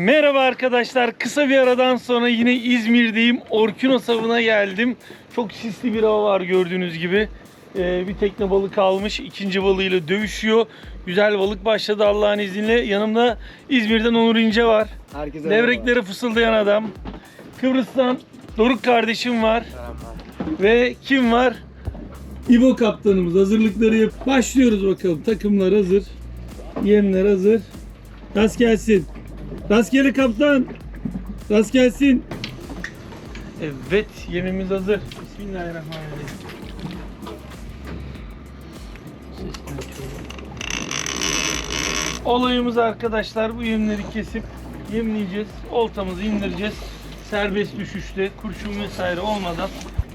Merhaba arkadaşlar. Kısa bir aradan sonra yine İzmir'deyim. Orkinos avına geldim. Çok sisli bir hava var gördüğünüz gibi. Ee, bir tekne balık almış. ikinci balığıyla dövüşüyor. Güzel balık başladı Allah'ın izniyle. Yanımda İzmir'den Onur İnce var. Herkese Levrekleri fısıldayan adam. Kıbrıs'tan Doruk kardeşim var. Ve kim var? İbo kaptanımız. Hazırlıkları yap. Başlıyoruz bakalım. Takımlar hazır. Yemler hazır. Rast gelsin. Rastgele kaptan. Rast gelsin. Evet, yemimiz hazır. Bismillahirrahmanirrahim. Olayımız arkadaşlar bu yemleri kesip yemleyeceğiz. Oltamızı indireceğiz. Serbest düşüşte kurşun vesaire olmadan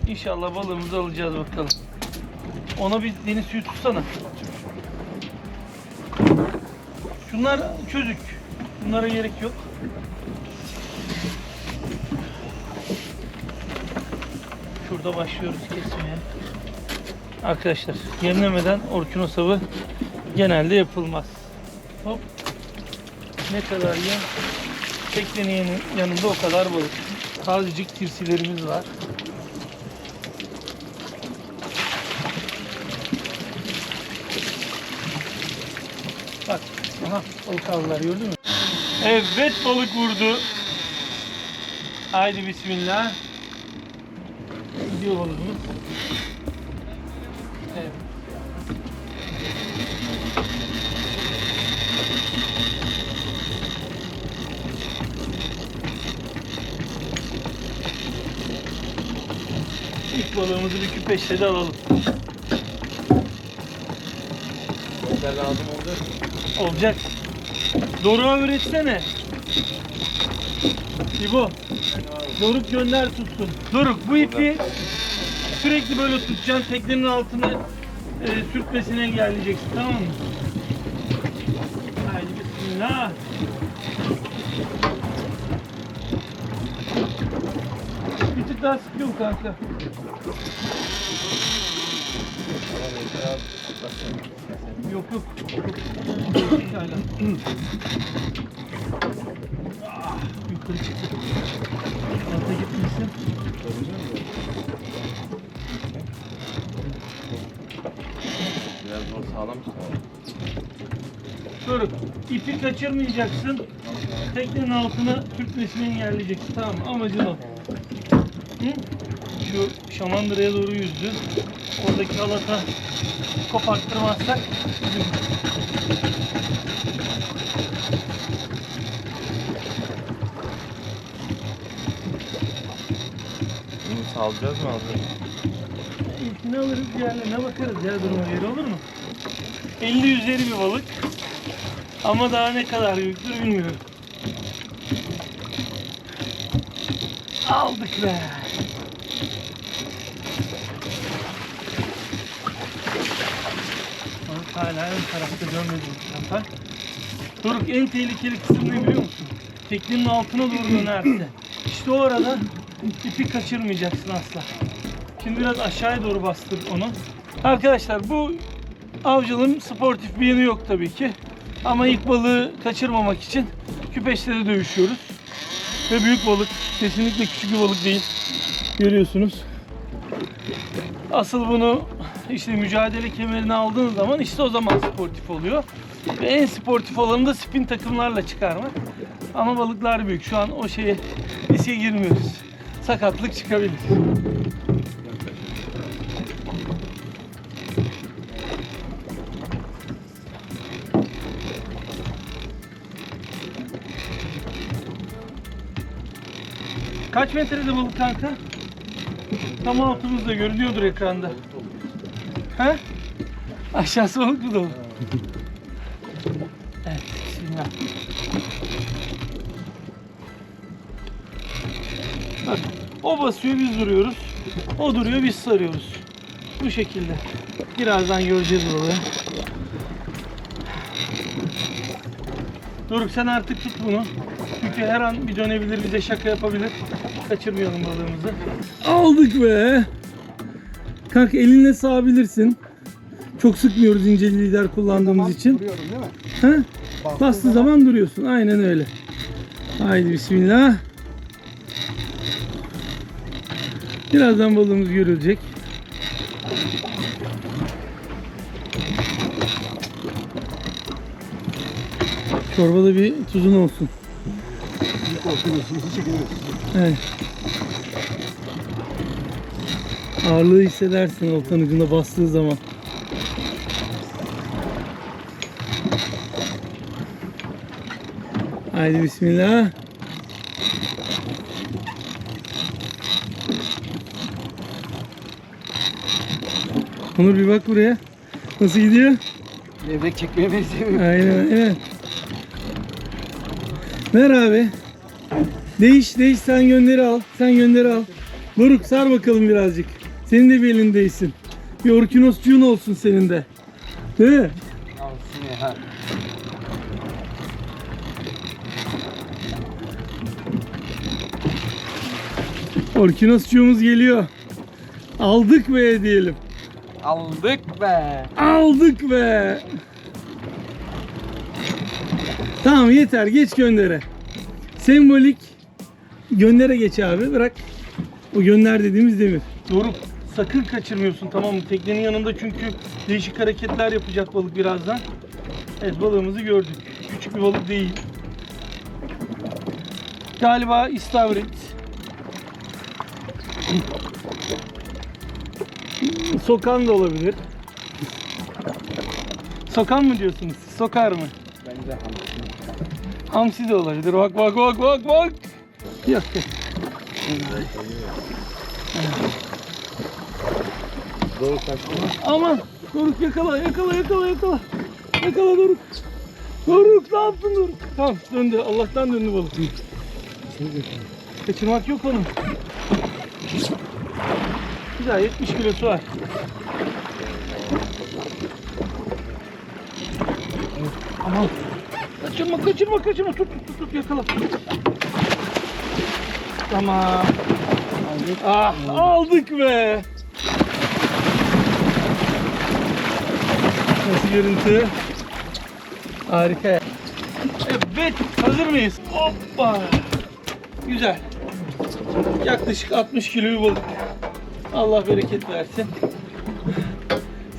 inşallah balığımızı alacağız bakalım. Ona bir deniz suyu tutsana. Şunlar çözük. Bunlara gerek yok. Şurada başlıyoruz kesmeye. Arkadaşlar yemlemeden orkinos avı genelde yapılmaz. Hop. Ne kadar yem? Teknenin yanında o kadar balık. Tazecik tirsilerimiz var. Bak. Aha balık aldılar gördün mü? Evet balık vurdu. Haydi bismillah. Gidiyor balığımız. Evet. İlk balığımızı bir küpeşle alalım. Oldu. Olacak. Doruk'a öğretsene. İbo. Doruk gönder tutsun. Doruk bu ipi sürekli böyle tutacaksın. Teknenin altını e, sürtmesini engelleyeceksin tamam mı? Haydi bismillah. Bir tık daha sıkıyorum kanka. Yok yok. Hala. Ah, Yukarı çıktı. Alta gitmesin. Biraz zor sağlam tutalım. Doruk, ipi kaçırmayacaksın. Teknenin altına sürtmesini engelleyeceksin. Tamam mı? Amacın o. Hı? Şu şamandıraya doğru yüzdü. Oradaki halata koparttırmazsak Bunu salacağız mı abi? İlkini alırız diğerlerine bakarız ya duruma göre olur mu? 50 üzeri bir balık. Ama daha ne kadar büyüktür bilmiyorum. Aldık be. Balık hala ön tarafta görmedim. Doruk en tehlikeli kısım ne biliyor musun? Teknenin altına doğru dönerse. İşte o arada ipi kaçırmayacaksın asla. Şimdi biraz aşağıya doğru bastır onu. Arkadaşlar bu avcılığın sportif bir yanı yok tabii ki. Ama ilk balığı kaçırmamak için küpeşte de dövüşüyoruz. Ve büyük balık. Kesinlikle küçük bir balık değil. Görüyorsunuz. Asıl bunu işte mücadele kemerini aldığınız zaman işte o zaman sportif oluyor. Ve en sportif olanı da spin takımlarla çıkarmak. Ama balıklar büyük. Şu an o şeye riske girmiyoruz. Sakatlık çıkabilir. Kaç metrede balık kanka? Tam altımızda görünüyordur ekranda. He? Aşağısı balık mı dolu? Basıyor biz duruyoruz. O duruyor biz sarıyoruz. Bu şekilde. Birazdan göreceğiz balığı. Doruk sen artık tut bunu. Çünkü her an bir dönebilir, bize şaka yapabilir. Kaçırmayalım balığımızı. Aldık be. Kalk elinle sağabilirsin. Çok sıkmıyoruz ince lider kullandığımız için. Duruyorum değil mi? He? Bastığı zaman duruyorsun. Aynen öyle. Haydi bismillah. Birazdan balığımız görülecek. Çorbada bir tuzun olsun. Evet. Ağırlığı hissedersin oltanın ucunda bastığı zaman. Haydi bismillah. Onur bir bak buraya. Nasıl gidiyor? Levrek çekmeye benzemiyor. Aynen aynen. Ver abi. Değiş değiş sen gönderi al. Sen gönderi al. Doruk sar bakalım birazcık. Senin de bir elindeysin. Bir orkinosçuğun olsun senin de. Değil mi? Alsın ya. Orkinosçuğumuz geliyor. Aldık be diyelim. Aldık be. Aldık be. Tamam yeter geç göndere. Sembolik göndere geç abi bırak. O gönder dediğimiz demir. Doğru. Sakın kaçırmıyorsun tamam mı? Teknenin yanında çünkü değişik hareketler yapacak balık birazdan. Evet balığımızı gördük. Küçük bir balık değil. Galiba istavrit. Sokan da olabilir. Sokan mı diyorsunuz? Sokar mı? Bence hamsi. Hamsi de olabilir. Bak bak bak bak bak. Yok yok. Doğru kaçtı. Aman Doruk yakala yakala yakala yakala. Yakala Doruk. Doruk ne yaptın Doruk? Tamam döndü. Allah'tan döndü balık. Kaçırmak yok onun. Güzel 70 kilosu var. Aman. Kaçırma kaçırma kaçırma. Tut tut tut, tut yakala. Tamam. Ah aldık be. Nasıl görüntü? Harika. Evet, hazır mıyız? Hoppa. Güzel. Yaklaşık 60 kilo bir balık. Allah bereket versin.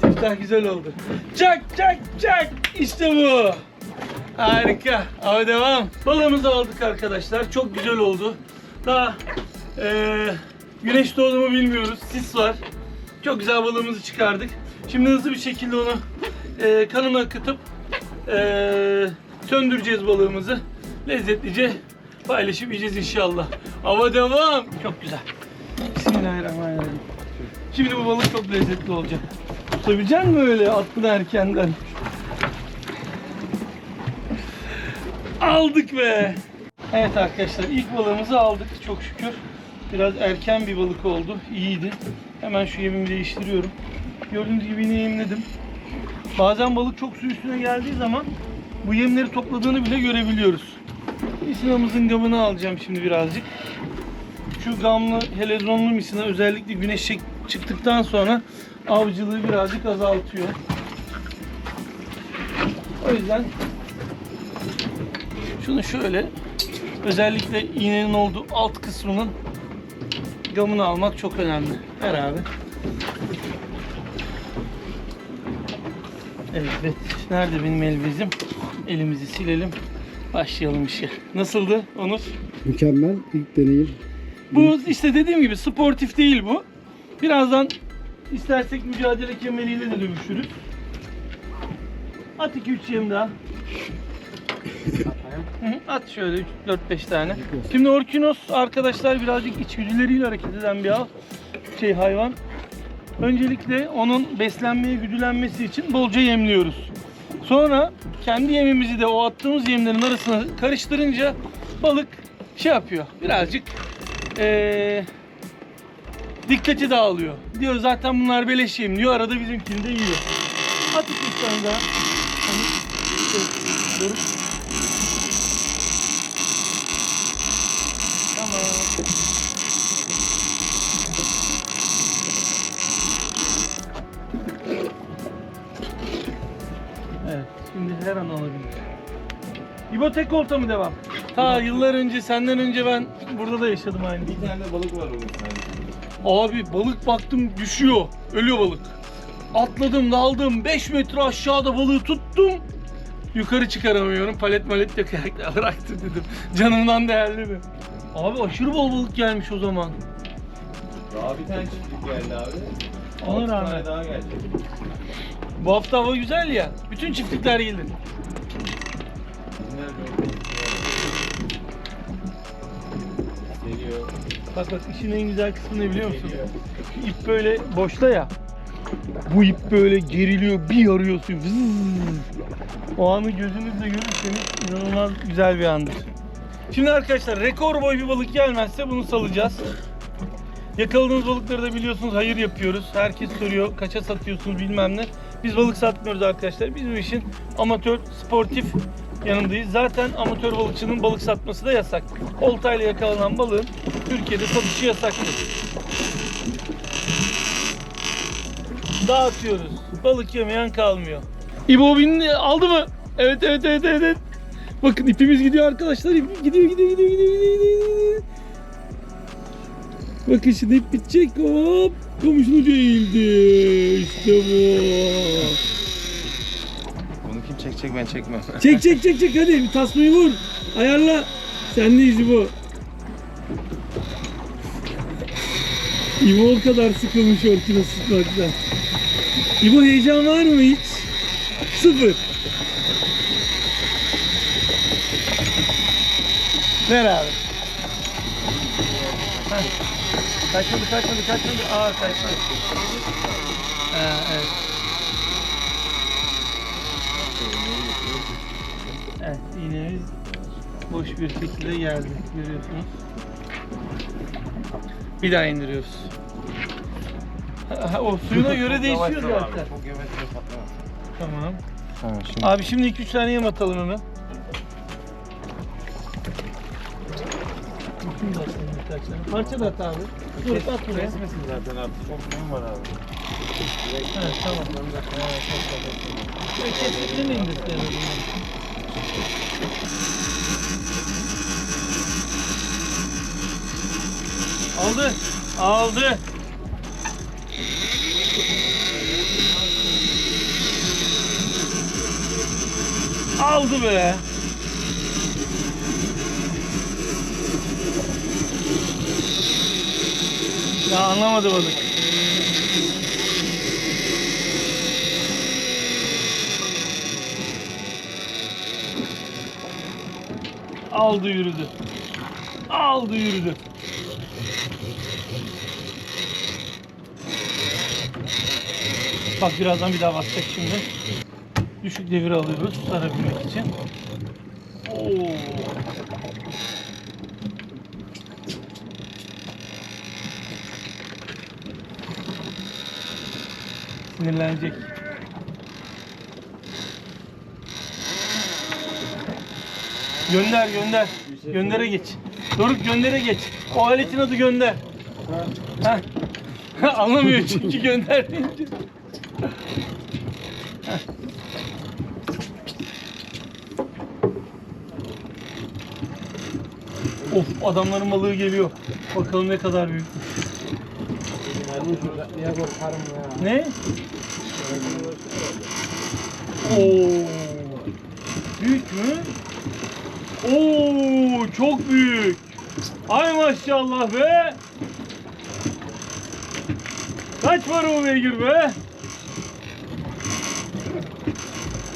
Siftah güzel oldu. Çak çak çak. İşte bu. Harika. Abi devam. Balığımızı aldık arkadaşlar. Çok güzel oldu. Daha eee, güneş doğdu mu bilmiyoruz. Sis var. Çok güzel balığımızı çıkardık. Şimdi hızlı bir şekilde onu eee kanına akıtıp eee, söndüreceğiz balığımızı. Lezzetlice paylaşıp yiyeceğiz inşallah. Hava devam. Çok güzel. Bismillahirrahmanirrahim. Şimdi bu balık çok lezzetli olacak. Tutabilecek misin öyle aklını erkenden? Aldık be. Evet arkadaşlar ilk balığımızı aldık çok şükür. Biraz erken bir balık oldu. İyiydi. Hemen şu yemimi değiştiriyorum. Gördüğünüz gibi yine yemledim. Bazen balık çok su üstüne geldiği zaman bu yemleri topladığını bile görebiliyoruz. Misinamızın gamını alacağım şimdi birazcık. Şu gamlı helezonlu misina özellikle güneş çıktıktan sonra avcılığı birazcık azaltıyor. O yüzden şunu şöyle özellikle iğnenin olduğu alt kısmının gamını almak çok önemli. Ver abi. Evet. Nerede benim el bezim? Elimizi silelim. Başlayalım işe. Nasıldı Onur? Mükemmel ilk deneyim. Bu işte dediğim gibi sportif değil bu. Birazdan istersek mücadele kemeriyle de dövüşürüz. At 2-3 yem daha. At şöyle 4-5 tane. Şimdi Orkinos arkadaşlar birazcık içgüdüleriyle hareket eden bir. Şey hayvan. Öncelikle onun beslenmeye, güdülenmesi için bolca yemliyoruz. Sonra kendi yemimizi de o attığımız yemlerin arasına karıştırınca balık şey yapıyor. Birazcık eee dikkati dağılıyor. Diyor zaten bunlar beleş yem diyor. Arada bizimkini de yiyor. At iki tane daha. Hani, şey. Tamam. Şimdi her an alabilir. İbo tek olta mı devam? Ta yıllar önce senden önce ben burada da yaşadım aynı. Bir tane balık var onun. Abi balık baktım düşüyor. Ölüyor balık. Atladım daldım 5 metre aşağıda balığı tuttum. Yukarı çıkaramıyorum. Palet malet yok bıraktı dedim. Canımdan değerli mi? Abi aşırı bol balık gelmiş o zaman. Daha bir tane çiftlik geldi abi. Ona Altı rağmen. tane daha gelecek. Bu hafta hava güzel ya. Bütün çiftlikler gelir. Bizimler böyle Bak bak işin en güzel kısmı ne biliyor musun? Şu ip böyle boşta ya. Bu ip böyle geriliyor, bir yarıyorsun. Vızz. O anı gözünüzle görürseniz inanılmaz güzel bir andır. Şimdi arkadaşlar rekor boy bir balık gelmezse bunu salacağız. Yakaladığınız balıkları da biliyorsunuz hayır yapıyoruz. Herkes soruyor kaça satıyorsunuz bilmem ne. Biz balık satmıyoruz arkadaşlar. Biz bu işin amatör, sportif yanındayız. Zaten amatör balıkçının balık satması da yasak. Oltayla yakalanan balığın Türkiye'de satışı yasaktır. Dağıtıyoruz. Balık yemeyen kalmıyor. İbo bindi aldı mı? Evet evet evet evet. Bakın ipimiz gidiyor arkadaşlar. İp gidiyor gidiyor gidiyor gidiyor gidiyor. gidiyor. Bakın şimdi ip bitecek. Hop. Komşun ucu. İşte bu. Kim çekecek ben çekmem. Çek çek çek çek hadi bir tasmayı vur. Ayarla. Sendeyiz İbo. İbo o kadar sıkılmış orkina sıkmaktan. İbo heyecan var mı hiç? Sıfır. Ver abi. Heh. Kaçmadı kaçmadı kaçmadı. Aa kaçmadı. Ha, evet. Evet iğnemiz boş bir şekilde geldi görüyorsunuz. Bir daha indiriyoruz. Ha, ha, o suyuna göre değişiyor zaten. Çok. Tamam. Tamam şimdi. Abi şimdi 2-3 tane yem atalım hemen. Bütün de atalım birkaç tane. Parça da at abi. Dur at buraya. Kesmesin zaten abi. Çok yem var abi. Evet tamam. Şöyle kestiklerini indirsin Aldı. Aldı. Aldı be. Ya anlamadı balık. Aldı yürüdü. Aldı yürüdü. Bak birazdan bir daha basacak şimdi. Düşük devir alıyoruz sarabilmek için. Oo. Sinirlenecek. Gönder gönder. Göndere geç. Doruk göndere geç. O aletin adı gönder. Ha. Anlamıyor çünkü gönder deyince. Of adamların balığı geliyor. Bakalım ne kadar büyük. Ne? Oo. Büyük mü? Oo, çok büyük. Ay maşallah be. Kaç var o beygir be?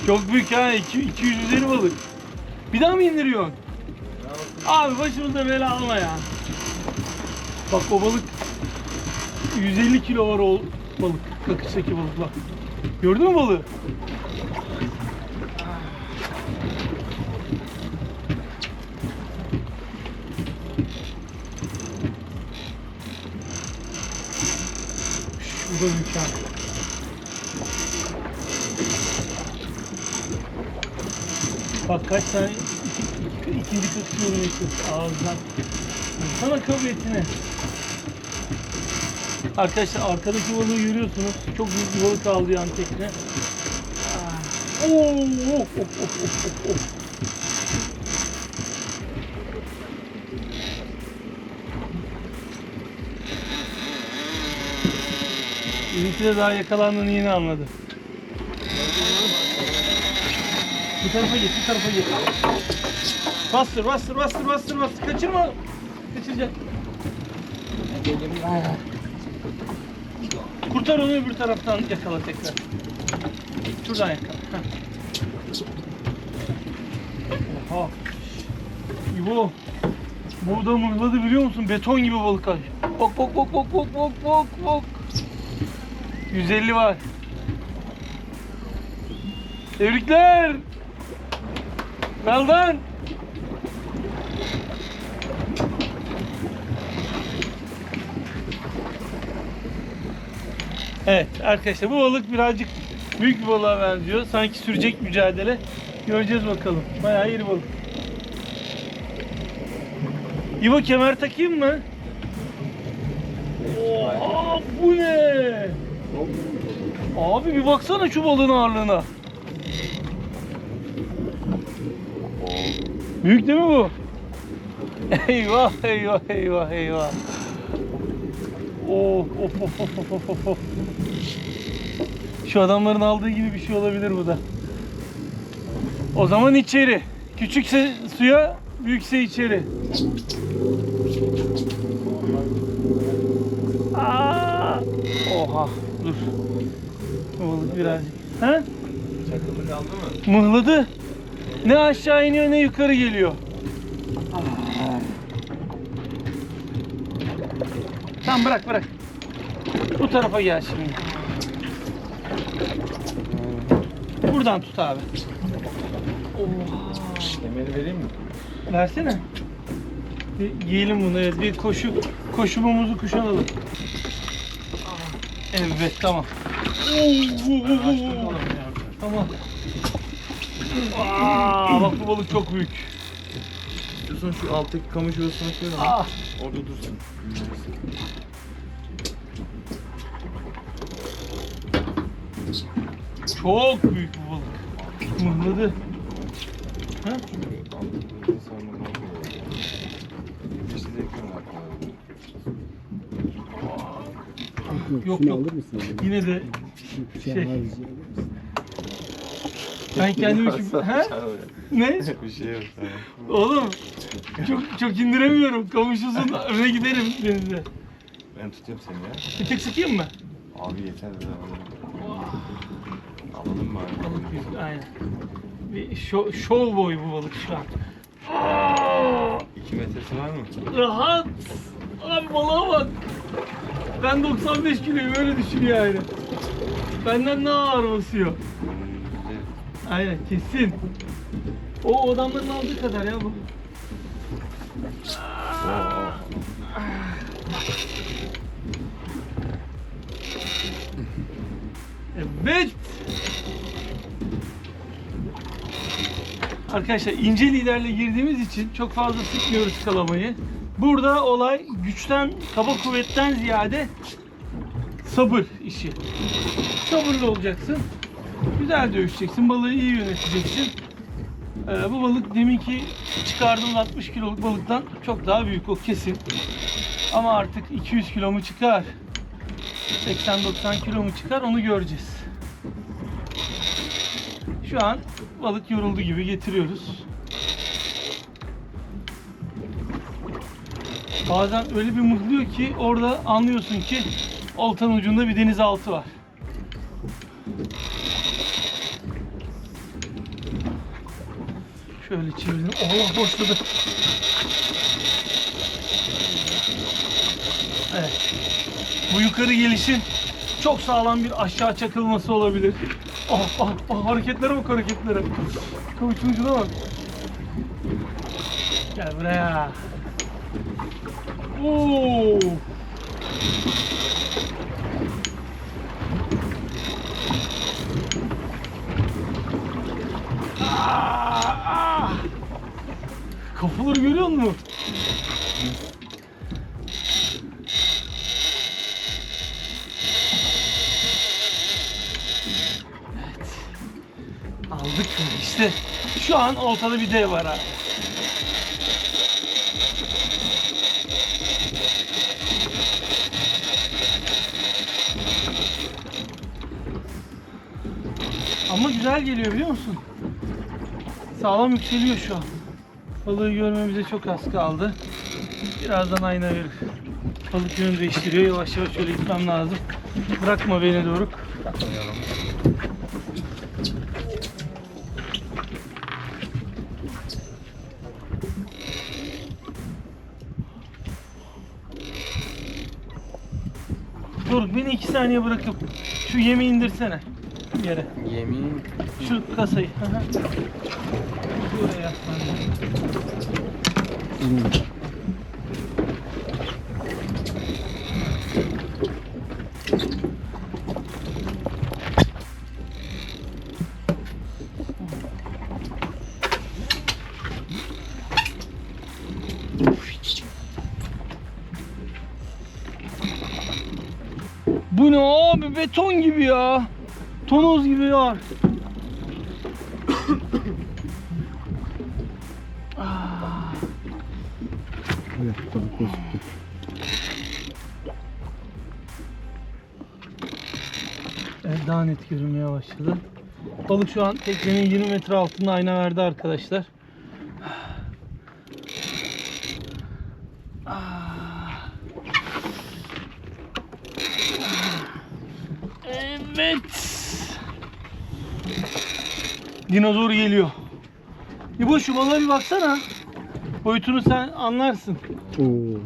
Çok büyük ha. 200 üzeri balık. Bir daha mı indiriyorsun? Abi başımıza bela alma ya. Bak o balık 150 kilo var o balık. Kakıştaki balık bak. Gördün mü balığı? Büyük ha. Bak kaç tane iki- ikinci kakışı oluyor ağızdan. Sana kabul etine. Arkadaşlar arkadaki balığı görüyorsunuz. Çok büyük bir balık aldı yan tekne. Oo, of, of, of, of, of, of. Bizimki de daha yakalandığını yeni anladı. Bu tarafa geç, bu tarafa geç. Bastır, bastır, bastır, bastır, bastır. Kaçırma. Kaçıracak. Kurtar onu öbür taraftan yakala tekrar. Şuradan yakala. Heh. Oha. İbo. Bu da mırladı biliyor musun? Beton gibi balık ay. Bok bok bok bok bok bok bok bok. 150 var. Tebrikler. Well done. Evet arkadaşlar bu balık birazcık büyük bir balığa benziyor. Sanki sürecek mücadele. Göreceğiz bakalım. Bayağı iri balık. İbo kemer takayım mı? Oha bu ne? Abi bir baksana şu balığın ağırlığına. Büyük değil mi bu? Eyvah eyvah eyvah eyvah. Of of of of of of of. Şu adamların aldığı gibi bir şey olabilir bu da. O zaman içeri. Küçükse suya, büyükse içeri. Dur. Balık birazcık. Ha? Çakılı kaldı mı? Mıhladı. Ne aşağı iniyor ne yukarı geliyor. Tamam bırak bırak. Bu tarafa gel şimdi. Buradan tut abi. Kemeri vereyim mi? Versene. Bir giyelim bunu evet. Bir koşu koşumumuzu kuşanalım. Evet tamam. Tamam. Aa, bak bu balık çok büyük. İstiyorsan şu alttaki kamış koy da Ah. orada dursun. Çok büyük bu balık. Mıhladı. Ha? Yok, Şunu yok. alır mısın? abi? Yine de Şey. mısın? ben kendimi şimdi... Ha? Ne? Bir şey yok. Oğlum çok çok indiremiyorum. Kavuşusun öne giderim denize. Ben tutayım seni ya. Bir tek sıkayım mı? Abi yeter de alalım. Alalım bari. Balık yüzü aynen. Bir şov, şov boy bu balık şu an. Aa, 2 metresi var mı? rahat. Abi balığa bak. Ben 95 kiloyum öyle düşün yani. Benden ne ağır basıyor. Aynen kesin. O o adamların aldığı kadar ya bu. Evet. Arkadaşlar ince liderle girdiğimiz için çok fazla sıkmıyoruz kalamayı. Burada olay güçten, kaba kuvvetten ziyade sabır işi. Sabırlı olacaksın. Güzel dövüşeceksin. Balığı iyi yöneteceksin. Ee, bu balık deminki çıkardığım 60 kiloluk balıktan çok daha büyük o kesin. Ama artık 200 kilo mu çıkar? 80-90 kilo mu çıkar onu göreceğiz. Şu an balık yoruldu gibi getiriyoruz. Bazen öyle bir mıhlıyor ki orada anlıyorsun ki oltanın ucunda bir denizaltı var. Şöyle çevirelim. Allah boşladı. Evet. Bu yukarı gelişin çok sağlam bir aşağı çakılması olabilir. Ah ah ah hareketlere bak hareketlere. Kavuçun ucuna bak. Gel buraya. Oo. Kafaları görüyor musun? Aldık mı? İşte şu an ortada bir dev var abi. Güzel geliyor biliyor musun? Sağlam yükseliyor şu an. Balığı görmemize çok az kaldı. Birazdan ayna verir. Balık yönü değiştiriyor. Yavaş yavaş şöyle gitmem lazım. Bırakma beni Doruk. Doruk beni iki saniye bırakıp şu yemi indirsene yere. Yemin. Şu kasayı. Buraya yaslan. Bu ne abi beton gibi ya. Tonoz gibi var. Gözüktü. Evet daha net görünmeye başladı. Balık şu an teknenin 20 metre altında ayna verdi arkadaşlar. Ah. Evet. Dinozor geliyor. İbo şu balığa bir baksana. Boyutunu sen anlarsın. Oo.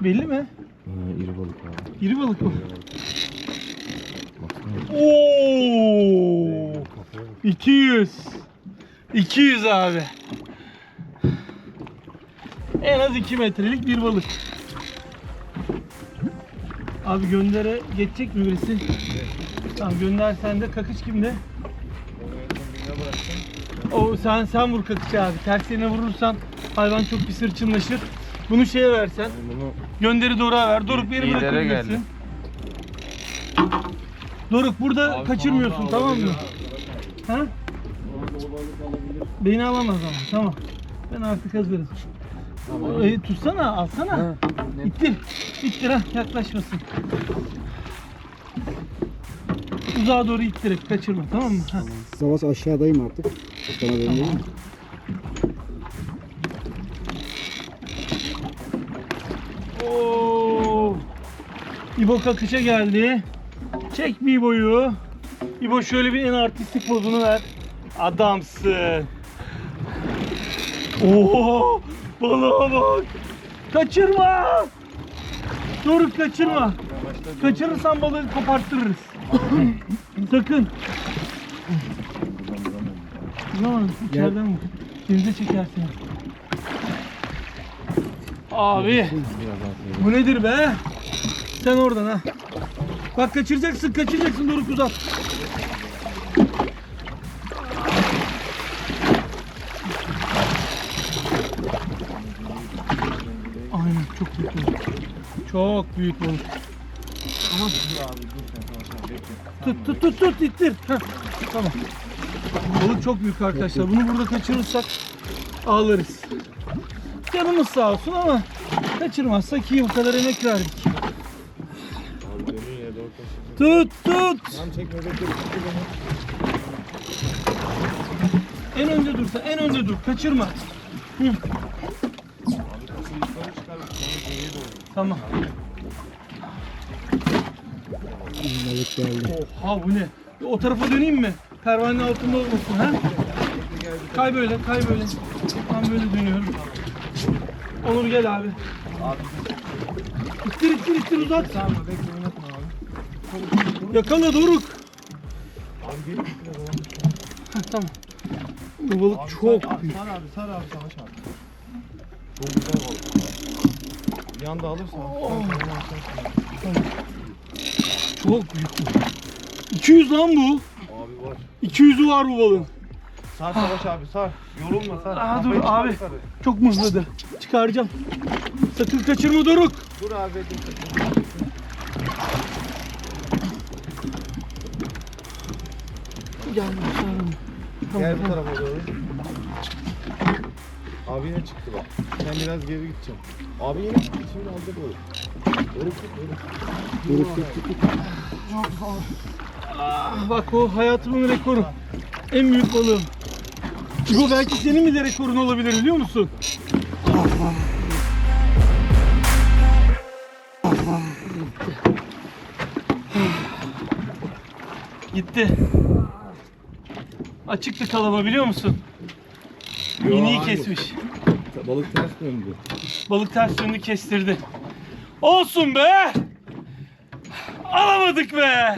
Belli mi? Ha, iri balık abi. İri balık mı? Oo! 200. 200 abi. En az 2 metrelik bir balık. Abi göndere geçecek mi birisi? Tamam gönder sen de kakış kimde? O sen sen vur kakışı abi. Ters yerine vurursan hayvan çok bir sırçınlaşır. Bunu şeye versen. Bunu Gönderi Doruk'a ver. Doruk beni Lidere bırakabilirsin. Doruk burada kaçırmıyorsun tamam mı? Ha? Beni alamaz ama tamam. Ben artık hazırım. E, tutsana alsana. İttir. İttir ha yaklaşmasın. Uzağa doğru ittirip kaçırma tamam mı? Ha. Savaş aşağıdayım artık. Sana vereyim. Oo. İbo kakışa geldi. Çek bir İbo'yu. İbo şöyle bir en artistik pozunu ver. Adamsın. Oo! Balığa bak. Kaçırma. Doruk kaçırma. Kaçırırsan balığı koparttırırız. Sakın. Ulan içeriden vur. Denize çekersin. Abi. Bu nedir be? Sen oradan ha. Bak kaçıracaksın, kaçıracaksın Doruk uzat. Aynen çok büyük balık. Çok büyük balık. Tamam. Tut tut tut tut ittir. Heh, Tamam. Balık çok büyük arkadaşlar. Bunu burada kaçırırsak ağlarız. Canımız sağ olsun ama kaçırmazsak iyi o kadar emek verdik. Tut tut. En önde dur en önde dur. Kaçırma. Hı. Tamam. Balık geldi. Oha bu ne? O tarafa döneyim mi? Pervanenin altında olmasın ha? Kay böyle, kay böyle. Ben böyle dönüyorum. Onur gel abi. İttir ittir ittir uzat. Tamam bekle oynatma abi. Yakala Doruk. Abi oğlum. Heh, tamam. Bu balık Abi çok sar, büyük. Sar abi sar abi savaş abi. Çok güzel balık. Bir anda alırsan. Oh. atarsın. Çok büyük bu. 200 lan bu. Abi var. 200'ü var bu balığın. Sar savaş abi sar. Yorulma sar. Aa, Kafayı dur çıkar abi. yukarı. Çok mızladı. Çıkaracağım. Sakın kaçırma Doruk. Dur abi bekle. Gel bakalım. Gel bu tarafa doğru. Abi yine çıktı bak. Sen biraz geri gideceksin. Abi yine çıktı şimdi alacak olur. Ah, bak o hayatımın rekoru. En büyük balığım. Bu belki senin bile rekorun olabilir biliyor musun? Gitti. Açıktı kalama biliyor musun? Yo, İğneyi hayır. kesmiş. Balık ters döndü. Balık ters döndü kestirdi. Olsun be! Alamadık be!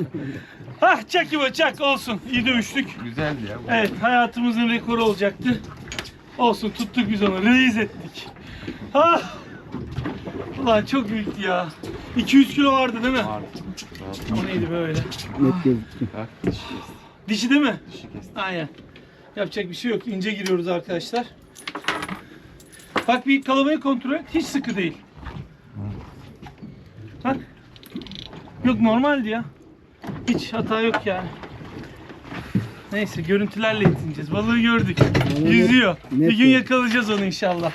Hah çak yuva çak olsun. İyi dövüştük. Güzeldi ya. Evet hayatımızın rekoru olacaktı. Olsun tuttuk biz onu. Reis ettik. Ha! Ulan çok büyüktü ya. 200 kilo vardı değil mi? Vardı. O neydi böyle? Net gözüktü. Bak dişi kesti. Dişi değil mi? Dişi kesti. Aynen. Yapacak bir şey yok. İnce giriyoruz arkadaşlar. Bak bir kalabayı kontrol et. Hiç sıkı değil. Yok normaldi ya. Hiç hata yok yani. Neyse görüntülerle yetineceğiz. Balığı gördük. Yüzüyor. Bir gün yakalayacağız onu inşallah.